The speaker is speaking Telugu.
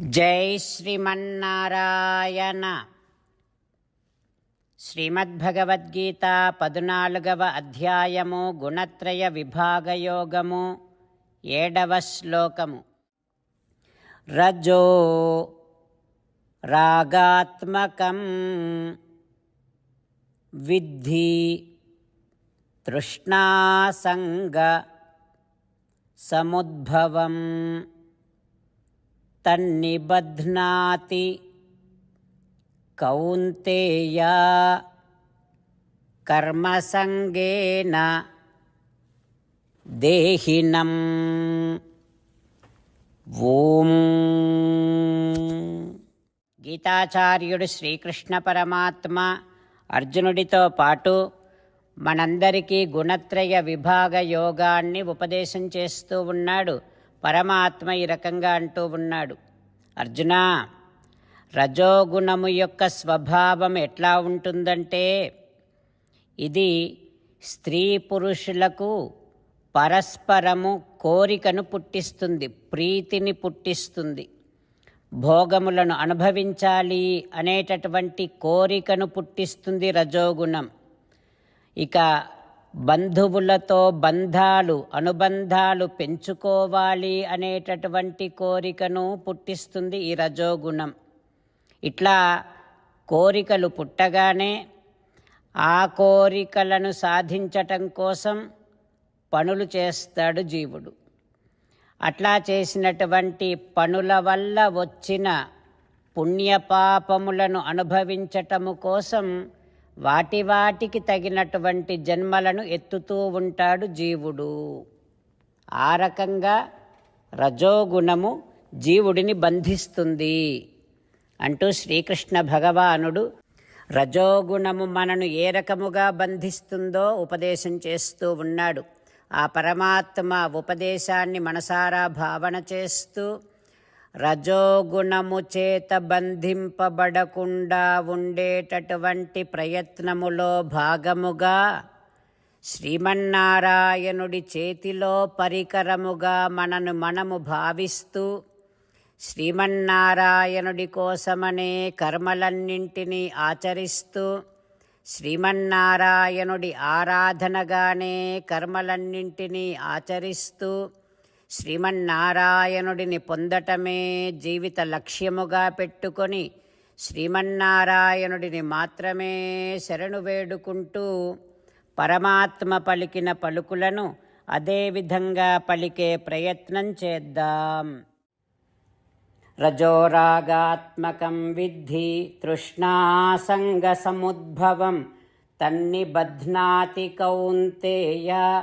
జై శ్రీమన్నారాయణ. శ్రీమద్భగవద్గీత పదునాలుగవ అధ్యాయము గుణత్రయ విభాగయోగము ఏడవ శ్లోకము. రజో రాగాత్మకం విద్ధి తృష్ణాసంగ సముద్భవం తన్నిబధ్నాతి కౌంతేయ కర్మసంగేన దేహినం. ఓం. గీతాచార్యుడు శ్రీకృష్ణ పరమాత్మ అర్జునుడితో పాటు మనందరికీ గుణత్రయ విభాగ యోగాన్ని ఉపదేశం చేస్తూ ఉన్నాడు. పరమాత్మ ఈ రకంగా అంటూ ఉన్నాడు. అర్జున రజోగుణము యొక్క స్వభావం ఎట్లా ఉంటుందంటే ఇది స్త్రీ పురుషులకు పరస్పరము కోరికను పుట్టిస్తుంది ప్రీతిని పుట్టిస్తుంది. భోగములను అనుభవించాలి అనేటటువంటి కోరికను పుట్టిస్తుంది రజోగుణం. ఇక బంధువులతో బంధాలు అనుబంధాలు పెంచుకోవాలి అనేటటువంటి కోరికను పుట్టిస్తుంది ఈ రజోగుణం. ఇట్లా కోరికలు పుట్టగానే ఆ కోరికలను సాధించటం కోసం పనులు చేస్తాడు జీవుడు. అట్లా చేసినటువంటి పనుల వల్ల వచ్చిన పుణ్యపాపములను అనుభవించటము కోసం వాటి వాటికి తగినటువంటి జన్మలను ఎత్తుతూ ఉంటాడు జీవుడు. ఆ రకంగా రజోగుణము జీవుడిని బంధిస్తుంది. అంటూ శ్రీకృష్ణ భగవానుడు రజోగుణము మనను ఏ రకముగా బంధిస్తుందో ఉపదేశం చేస్తూ ఉన్నాడు. ఆ పరమాత్మ ఉపదేశాన్ని మనసారా భావన చేస్తూ రజోగుణము చేత బంధింపబడకుండా ఉండేటటువంటి ప్రయత్నములో భాగముగా శ్రీమన్నారాయణుడి చేతిలో పరికరముగా మనను మనము భావిస్తూ శ్రీమన్నారాయణుడి కోసమనే కర్మలన్నింటినీ ఆచరిస్తూ శ్రీమన్నారాయణుడి ఆరాధనగానే కర్మలన్నింటినీ ఆచరిస్తూ శ్రీమన్నారాయణుడిని పొందటమే జీవిత లక్ష్యముగా పెట్టుకొని శ్రీమన్నారాయణుడిని మాత్రమే శరణు వేడుకుంటూ పరమాత్మ పలికిన పలుకులను అదేవిధంగా పలికే ప్రయత్నం చేద్దాం. రజోరాగాత్మకం విద్ధి తృష్ణాసంగసముద్భవం తన్నిబధ్నాతి కౌంతేయ